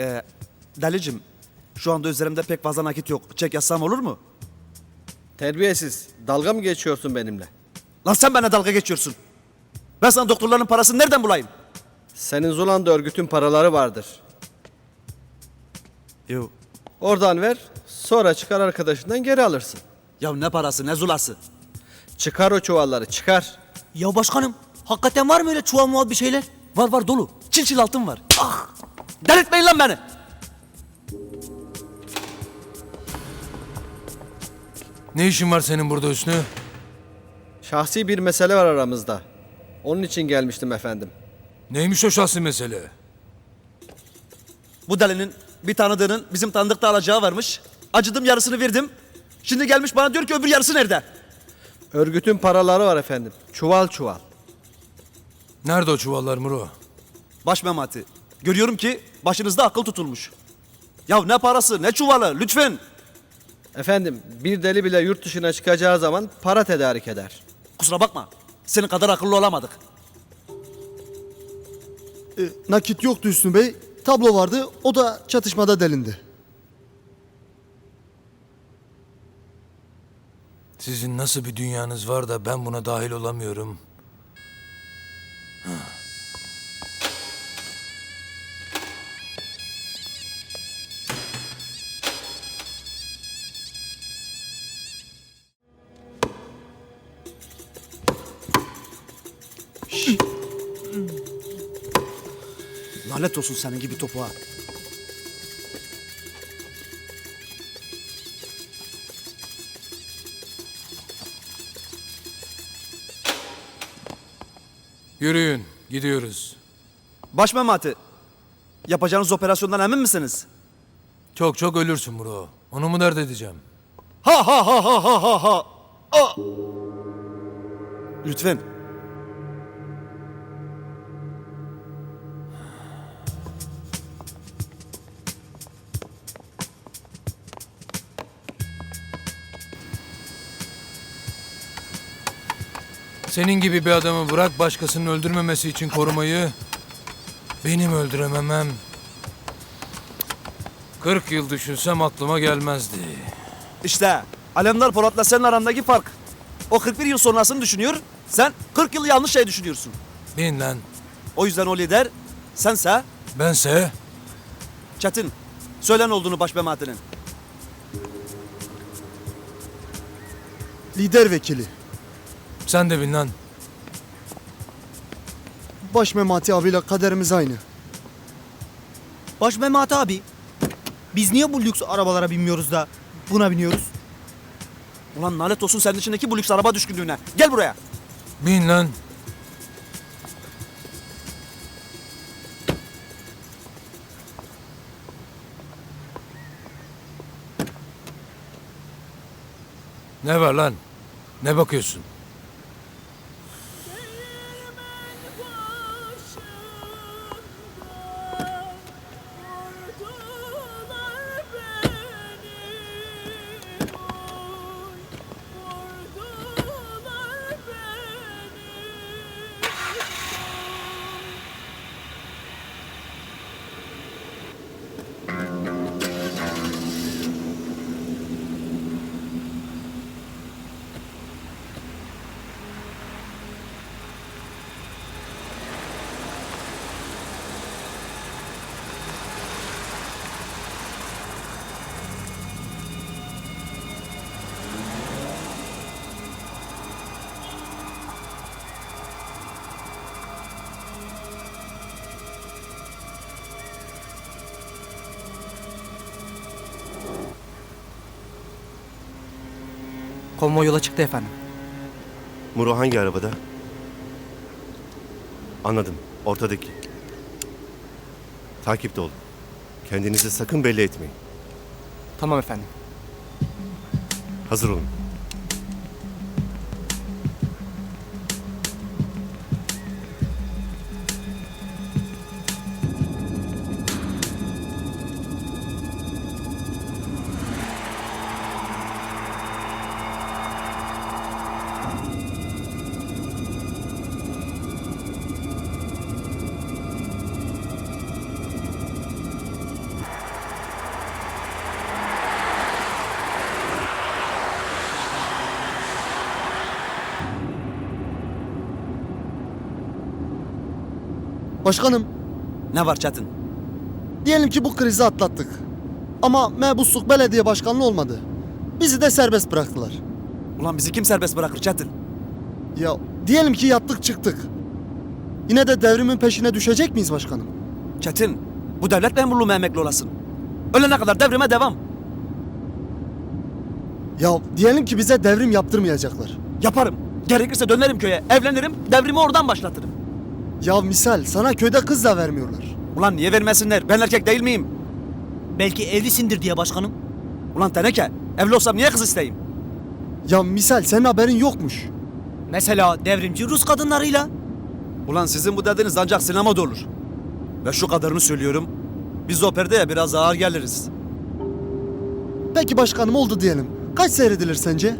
Ee, Delicim, şu anda üzerimde pek fazla nakit yok. Çek yazsam olur mu? Terbiyesiz. Dalga mı geçiyorsun benimle? Lan sen benimle dalga geçiyorsun. Ben sana doktorların parasını nereden bulayım? Senin Zulanda örgütün paraları vardır. Yo. Oradan ver, sonra çıkar arkadaşından geri alırsın. Ya ne parası ne zulası? Çıkar o çuvalları, çıkar. Ya başkanım hakikaten var mı öyle çuval muval bir şeyler? Var var dolu. Çil çil altın var. Ah! Delirtmeyin lan beni. Ne işin var senin burada Hüsnü? Şahsi bir mesele var aramızda. Onun için gelmiştim efendim. Neymiş o şahsi mesele? Bu delinin bir tanıdığının bizim tanıdıkta alacağı varmış. Acıdım yarısını verdim. Şimdi gelmiş bana diyor ki öbür yarısı nerede? Örgütün paraları var efendim. Çuval çuval. Nerede o çuvallar Muro? Baş memati. Görüyorum ki başınızda akıl tutulmuş. Ya ne parası ne çuvalı lütfen. Efendim bir deli bile yurt dışına çıkacağı zaman para tedarik eder. Kusura bakma. Senin kadar akıllı olamadık. E, nakit yoktu Hüsnü Bey. Tablo vardı. O da çatışmada delindi. Sizin nasıl bir dünyanız var da ben buna dahil olamıyorum. Lanet olsun senin gibi topuğa. Yürüyün, gidiyoruz. Baş memati. Yapacağınız operasyondan emin misiniz? Çok çok ölürsün Muro. Onu mu dert edeceğim? Ha ha ha ha ha ha ha. Lütfen. Senin gibi bir adamı bırak başkasının öldürmemesi için korumayı, benim öldürememem. 40 yıl düşünsem aklıma gelmezdi. İşte Alemdar Polat'la senin arandaki fark. O 41 yıl sonrasını düşünüyor. Sen 40 yıl yanlış şey düşünüyorsun. Bin lan. O yüzden o lider sense Bense Çetin. Söylen olduğunu baş. Lider vekili. Sen de bin lan. Baş Memati abiyle kaderimiz aynı. Baş Mehmet abi. Biz niye bu lüks arabalara binmiyoruz da buna biniyoruz? Ulan lanet olsun senin içindeki bu lüks araba düşkünlüğüne. Gel buraya. Bin lan. Ne var lan? Ne bakıyorsun? Konvoy yola çıktı efendim. Muro hangi arabada? Anladım. Ortadaki. Takipte olun. Kendinizi sakın belli etmeyin. Tamam efendim. Hazır olun. Başkanım, Ne var Çetin? diyelim ki bu krizi atlattık. Ama mebusluk belediye başkanlığı olmadı. Bizi de serbest bıraktılar. Ulan bizi kim serbest bırakır Çetin? Ya diyelim ki yattık çıktık. Yine de devrimin peşine düşecek miyiz başkanım? Çetin, bu devlet memurluğu mu emekli olasın? Ölene kadar devrime devam. Ya diyelim ki bize devrim yaptırmayacaklar. Yaparım. Gerekirse dönerim köye, evlenirim, devrimi oradan başlatırım. Ya misal sana köyde kız da vermiyorlar. Ulan niye vermesinler? Ben erkek değil miyim? Belki evlisindir diye başkanım. Ulan teneke, evli olsam niye kız isteyeyim? Ya misal senin haberin yokmuş. Mesela devrimci Rus kadınlarıyla. Ulan sizin bu dediğiniz ancak sinemada olur. Ve şu kadarını söylüyorum. Biz o perdeye biraz ağır geliriz. Peki başkanım oldu diyelim. Kaç seyredilir sence?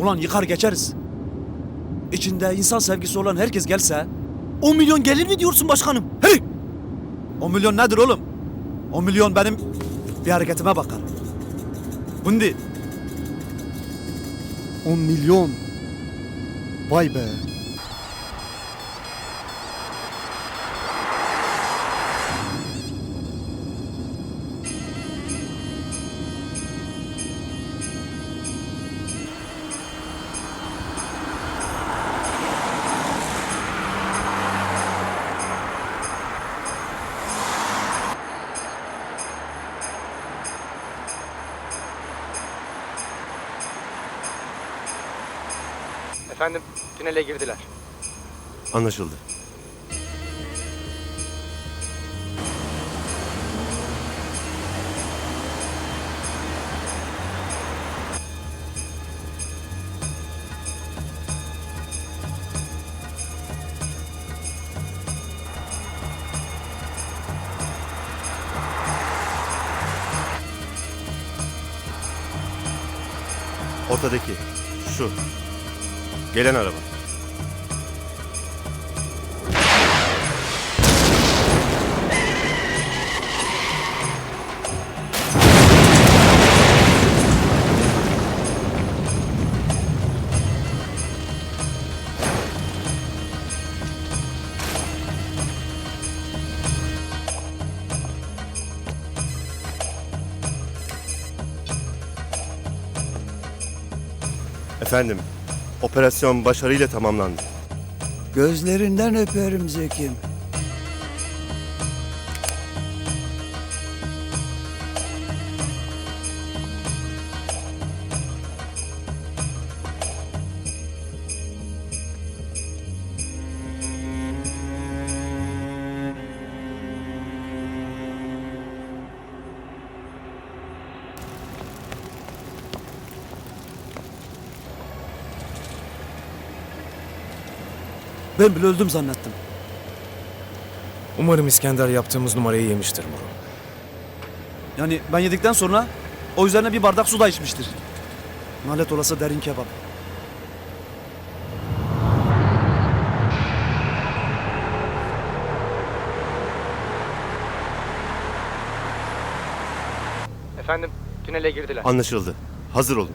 Ulan yıkar geçeriz. İçinde insan sevgisi olan herkes gelse... 10 milyon gelir mi diyorsun başkanım? Hey! 10 milyon nedir oğlum? 10 milyon benim bir hareketime bakar. Bundi, 10 milyon. Vay be. Tünele girdiler. Anlaşıldı. Ortadaki. Şu. Gelen araba. Efendim, operasyon başarıyla tamamlandı. Gözlerinden öperim Zekim. Ben bile öldüm zannettim. Umarım İskender yaptığımız numarayı yemiştir Muro. Yani ben yedikten sonra o üzerine bir bardak su da içmiştir. Nalet olası derin kebap. Efendim tünele girdiler. Anlaşıldı. Hazır olun.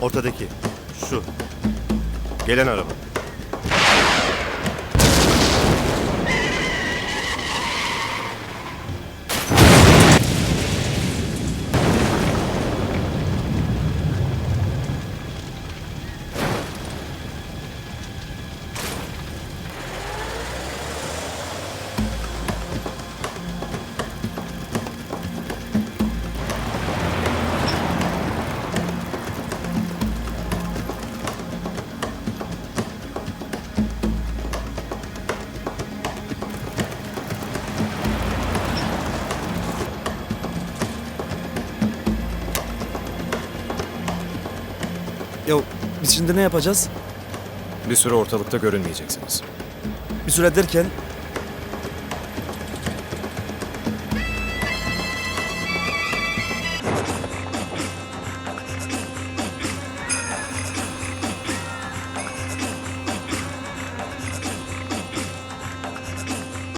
Ortadaki. Şu. Gelen araba. Ya biz şimdi ne yapacağız? Bir süre ortalıkta görünmeyeceksiniz. Bir süre derken